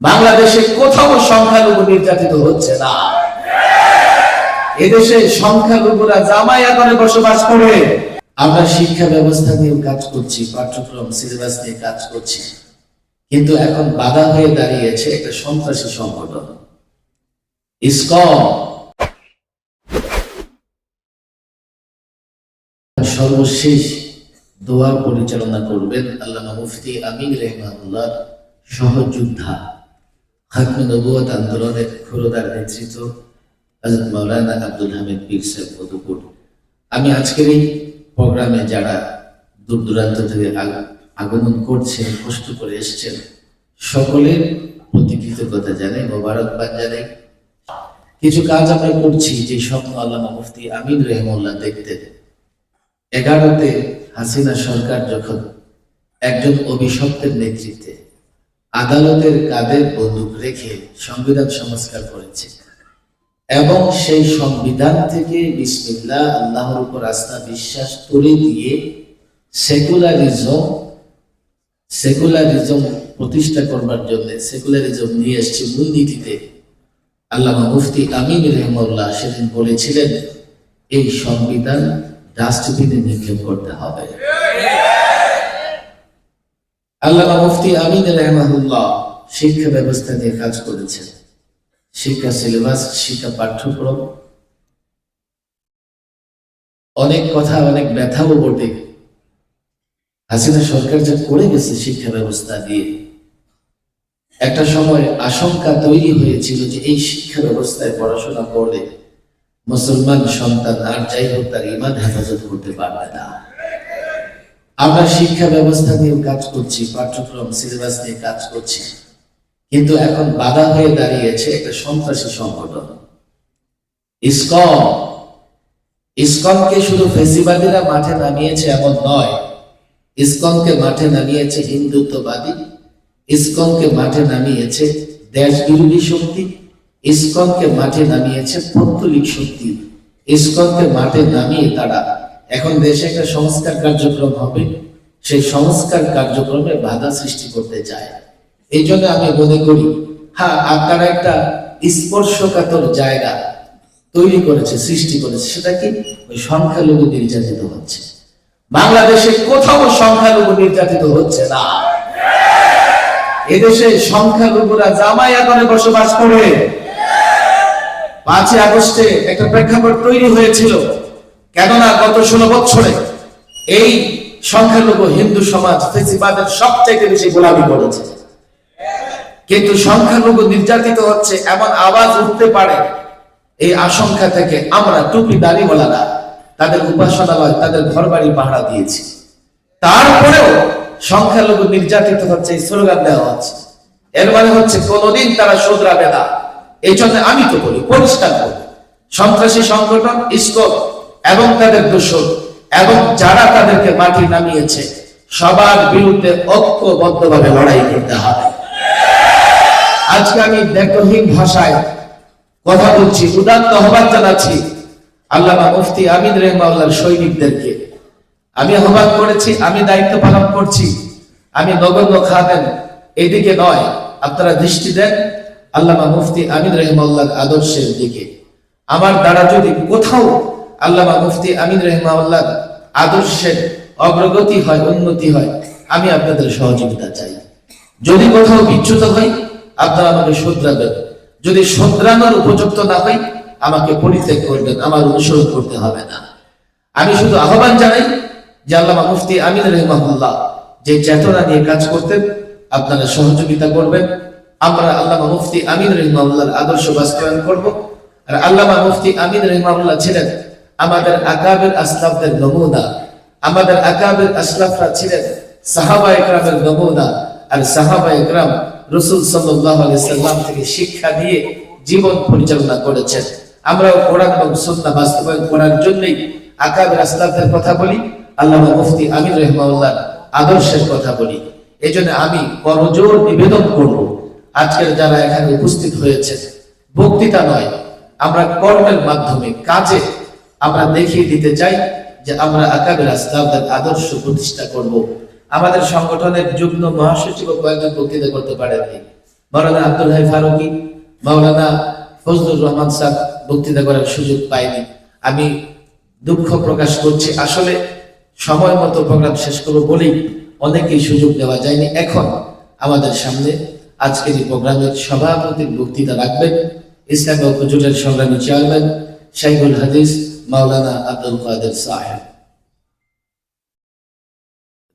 বাংলাদেশে কোথাও সংখ্যালঘু নির্যাতিত হচ্ছে না। এদেশে সংখ্যালঘুরা জামাইয়া করে বসবাস করে। আমরা শিক্ষা ব্যবস্থা নিয়ে কাজ করছি, পাঠ্যক্রম সিলেবাস নিয়ে কাজ করছি। কিন্তু এখন বাধা হয়ে দাঁড়িয়েছে একটা সন্ত্রাসী সংগঠন। সর্বশেষ দোয়া পরিচালনা করবেন আল্লামা মুফতি আমিন রহমানুল্লাহ সহযোদ্ধা। খাতমে নবুয়ত আন্দোলনের খুরদার নেতৃত্ব হযরত মাওলানা আব্দুল হামিদ পীর সাহেব মধুপুর আমি আজকের এই প্রোগ্রামে যারা দূর দূরান্ত থেকে আগমন করছেন কষ্ট করে এসছেন সকলের প্রতি কৃতজ্ঞতা জানাই মোবারকবাদ জানাই। কিছু কাজ আমরা করছি, যে স্বপ্ন আল্লামা মুফতি আমিন রহমুল্লাহ দেখতেন এগারোতে হাসিনা সরকার যখন একজন অভিশপ্তের নেতৃত্বে আদালতের কাঁধে বন্দুক রেখে সংবিধান সংস্কার করেছে। এবং সেই সংবিধান থেকে বিসমিল্লাহ, আল্লাহর উপর আস্থা, বিশ্বাস তুলে দিয়ে সেকুলারিজম সেকুলারিজম প্রতিষ্ঠা করবার জন্য, সেকুলারিজম নিয়ে এসছে মূলনীতিতে আল্লামা মুফতি আমিন রহমুল্লাহ সেদিন বলেছিলেন, এই সংবিধান ডাস্টবিনে নিক্ষেপ করতে হবে। আল্লামা মুফতি আমিন রহমাহুল্লাহ শিক্ষা ব্যবস্থা নিয়ে কাজ করেছেন। শিক্ষা সিলেবাস, শিক্ষা পাঠ্যক্রম। অনেক কথা, অনেক ব্যথাও বটে। হাসিনা সরকার যা করে গেছে শিক্ষা ব্যবস্থা দিয়ে একটা সময় আশঙ্কা তৈরি হয়েছিল যে এই শিক্ষা ব্যবস্থায় পড়াশোনা করলে মুসলমান সন্তান আর যাই হোক তার ইমান হেফাজত করতে পারবে না। আমরা শিক্ষা ব্যবস্থা নিয়ে কাজ করছি, পাঠ্যক্রম সিলেবাস নিয়ে কাজ করছি। কিন্তু এখন বাধা হয়ে দাঁড়িয়েছে একটা সন্ত্রাসী সংগঠন। ইসকনকে শুধু ফেসিবাদীরা মাঠে নামিয়েছে এমন নয়। মাঠে নামিয়েছে হিন্দুত্ববাদী। ইসকনকে মাঠে নামিয়েছে দেশ বিরোধী শক্তি। ইসকনকে মাঠে নামিয়েছে পৌত্তলিক শক্তি। ইসকনকে মাঠে নামিয়ে তারা এখন দেশে একটা সংস্কার কার্যক্রম হবে। সেই সংস্কার কার্যক্রমে বাধা সৃষ্টি করতে চায়। এই জন্য আমি মনে করি হ্যাঁ আপনারা একটা স্পর্শকাতর জায়গা তৈরি করেছে, সৃষ্টি করেছে। সেটা কি? ওই সংখ্যালঘু নির্যাতিত হচ্ছে। বাংলাদেশে কোথাও সংখ্যালঘু নির্যাতিত হচ্ছে না। এদেশে সংখ্যালঘুরা জামাই করে বসবাস করে। পাঁচই আগস্টে একটা প্রেক্ষাপট তৈরি হয়েছিল। কেননা গত ষোলো বছরে এই সংখ্যালঘু হিন্দু সমাজ ফেসিবাদের সবচাইতে বেশি গোলামি করেছে। কিন্তু সংখ্যালঘু নির্যাতিত হচ্ছে, এমন আওয়াজ উঠতে পারে এই আশঙ্কা থেকে আমরা টুপি দাড়িওয়ালারা তাদের উপাসনালয়, তাদের ঘর বাড়ি পাহারা দিয়েছি। তারপরেও সংখ্যালঘু নির্যাতিত হচ্ছে এই স্লোগান দেওয়া হচ্ছে। এর মানে হচ্ছে কোনোদিন তারা শোধরাবে না। এই জন্য আমি তো বলি, পরিষ্কার করি সন্ত্রাসী সংগঠন ইসকন এবং তাদের দোষক, এবং যারা তাদেরকে মাটি নামিয়েছে, সবার বিরুদ্ধে ঐক্যবদ্ধভাবে লড়াই করতে হবে। আজকে আমি দেখহীন ভাষায় কথা বলছি, উদাত্ত আহ্বান জানাচ্ছি আল্লামা মুফতি আমিন রহমাউল্লাহর সৈনিকদেরকে। আমি আহ্বান করেছি, আমি দায়িত্ব পালন করছি, আমি নগণ্য খাদেন এদিকে নয়, আপনারা দৃষ্টি দেন আল্লামা মুফতি আমিন রহমাউল্লাহর আদর্শের দিকে। আমার দ্বারা যদি কোথাও আল্লামা মুফতি আমিন রহমাউল্লাহ আদর্শের অগ্রগতি হয়, উন্নতি হয়। আমি আপনাদের সহযোগিতা চাই। যদি কোথাও বিচ্যুত হই, আপনারা আমাকে শুধরাবেন। যদি শুধরানোর উপযুক্ত না হয় আমাকে পরিত্যাগ করবেন। আমার অনুসরণ করতে হবে না। আমি শুধু আহ্বান জানাই যে আল্লামা মুফতি আমিন রহমাহুল্লাহ যে চেতনা নিয়ে কাজ করতেন, আপনারা সহযোগিতা করবেন। আমরা আল্লামা মুফতি আমিন রহমাউল্লাহর আদর্শ বাস্তবায়ন করব। আর আল্লামা মুফতি আমিন রহমাউল্লাহ ছিলেন আমাদের আকাবের আসলাফদের নমুনা, আমাদের আকাবের আসলাফরা ছিলেন সাহাবা একরামের নমুনা, আর সাহাবা একরাম রসুল সাল্লাম থেকে শিক্ষা দিয়ে জীবন পরিচালনা করেছেন। আমরাও কোরআন এবং সুন্নাহ বাস্তবায়ন করার জন্যই আকাবের আসলাফদের কথা বলি, আল্লামা মুফতি আমিন রহমাউল্লাহ আদর্শের কথা বলি। এই আমি করজোর নিবেদন করব। আজকের যারা এখানে উপস্থিত হয়েছে বক্তৃতা নয়, আমরা কর্মের মাধ্যমে, কাজে আমরা দেখিয়ে দিতে চাই যে আমরা আকাবের আসলামদের আদর্শ প্রতিষ্ঠা করব। আমাদের সংগঠনের যুগ্ম মহাসচিব কয়েকজন বক্তৃতা করতে পারেননি। মাওলানা আব্দুল হাই ফারুকি মাওলানা ফজলুর রহমান স্যার বক্তৃতা করার সুযোগ পাইনি আমি দুঃখ প্রকাশ করছি। আসলে সময় মতো প্রোগ্রাম শেষ করব বলেই অনেকেই সুযোগ দেওয়া যায়নি। এখন আমাদের সামনে আজকের এই প্রোগ্রামের সভাপতির বক্তৃতা রাখবেন ইসলামী ঐক্য জোটের সংগ্রামী চেয়ারম্যান শাইখুল হাদিস মাওলানা আব্দুল কাদের সাহেব।